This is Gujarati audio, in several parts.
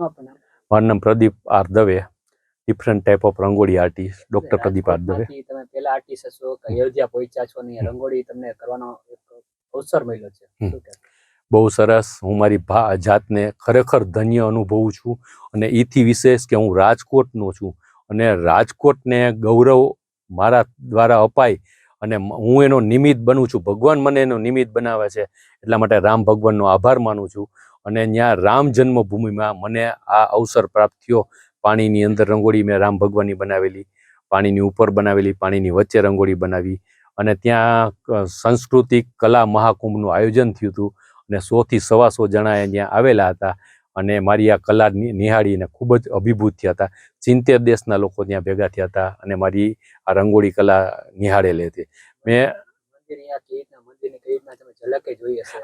મારું નામ Pradeep R Dave different type of rangoli artist doctor Pradeep R Dave. તમે પેલા આર્ટિસ્ટ છો કે અયોધ્યા પહોંચ્યા છો ને રંગોળી તમને કરવાનો એક અવસર મળ્યો છે? બહુ સરસ. હું મારી ભા જાતને ખરેખર ધન્ય અનુભવું છું અને એથી વિશેષ કે હું રાજકોટનો છું અને રાજકોટને ગૌરવ મારા દ્વારા અપાય અને હું એનો નિમિત્ત બનું છું. ભગવાન મને એનો નિમિત્ત બનાવે છે. એટલા માટે રામ ભગવાનનો આભાર માનું છું. અને ત્યાં રામ જન્મભૂમિમાં મને આ અવસર પ્રાપ્ત થયો. પાણીની અંદર રંગોળી મેં રામ ભગવાનની બનાવેલી, પાણીની ઉપર બનાવેલી, પાણીની વચ્ચે રંગોળી બનાવી અને ત્યાં સાંસ્કૃતિક કલા મહાકુંભનું આયોજન થયું હતું અને સોથી સવા સો જણા ત્યાં આવેલા હતા અને મારી આ કલા નિહાળીને ખૂબ જ અભિભૂત થયા હતા. સિત્તેર દેશના લોકો ત્યાં ભેગા થયા હતા અને મારી આ રંગોળી કલા નિહાળેલી હતી. મેં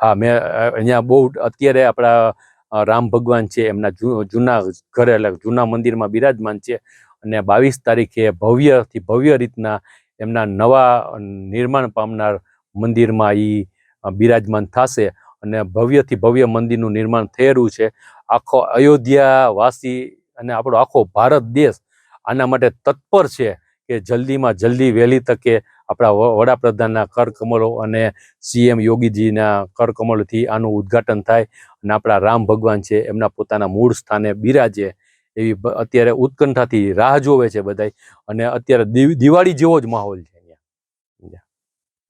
હા, મેં અહીંયા બહુ અત્યારે આપણા રામ ભગવાન છે, એમના જૂના ઘરે, એટલે જૂના મંદિરમાં બિરાજમાન છે અને બાવીસ તારીખે ભવ્યથી ભવ્ય રીતના એમના નવા નિર્માણ પામનાર મંદિરમાં એ બિરાજમાન થશે અને ભવ્યથી ભવ્ય મંદિરનું નિર્માણ થયેલું છે. આખો અયોધ્યા વાસી અને આપણો આખો ભારત દેશ આના માટે તત્પર છે કે જલ્દીમાં જલ્દી વહેલી તકે આપણા વડાપ્રધાનના કરકમલો અને સીએમ યોગીજીના કરકમલથી આનું ઉદ્ઘાટન થાય અને આપણા રામ ભગવાન છે એમના પોતાના મૂળ સ્થાને બિરાજે એવી અત્યારે ઉત્કંઠાથી રાહ જોવે છે બધાય અને અત્યારે દિવ- દિવાળી જેવો જ માહોલ છે અહીંયા.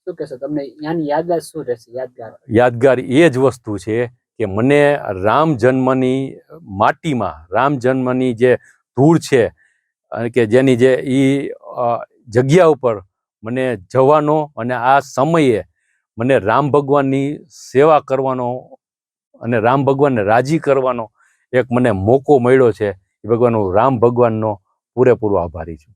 શું કહેશો તમને યાદગાર શું રહેશે? યાદગાર. યાદગાર એ જ વસ્તુ છે કે મને રામ જન્મની માટીમાં રામ જન્મની જે ધૂળ છે અને કે જેની જે એ જગ્યા ઉપર મને જવાનો અને આ સમયે મને રામ ભગવાનની સેવા કરવાનો અને રામ ભગવાનને રાજી કરવાનો એક મને મોકો મળ્યો છે. એ ભગવાન હું રામ ભગવાનનો પૂરેપૂરો આભારી છું.